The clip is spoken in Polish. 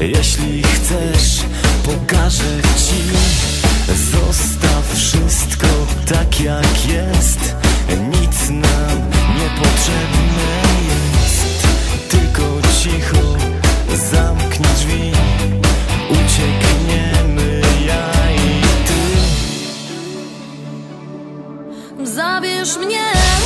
Jeśli chcesz, pokażę ci. Zostaw wszystko tak jak jest. Nic nam niepotrzebne jest. Tylko cicho zamknij drzwi. Uciekniemy ja i ty. Zabierz mnie.